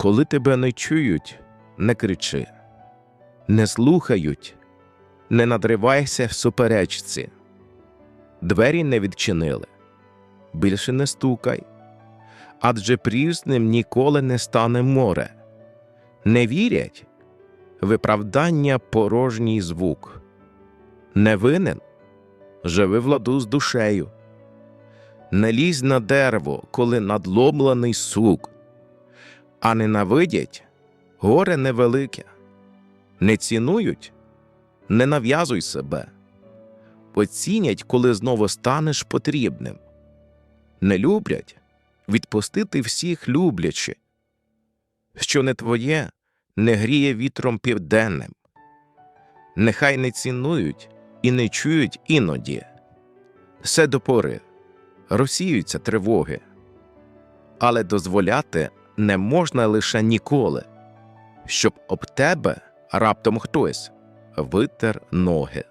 Коли тебе не чують, не кричи, не слухають, не надривайся в суперечці. Двері не відчинили, більше не стукай, адже прісним ніколи не стане море. Не вірять виправдання порожній звук. Не винен живи в ладу з душею. Не лізь на дерево, коли надломлений сук, а ненавидять горе невелике. Не цінують, не нав'язуй себе, оцінять, коли знову станеш потрібним. Не люблять відпустити всіх люблячи. Що не твоє, не гріє вітром південним. Нехай не цінують і не чують іноді. Все до пори розсіюються тривоги, але дозволяти не можна лише ніколи, щоб об тебе раптом хтось витер ноги.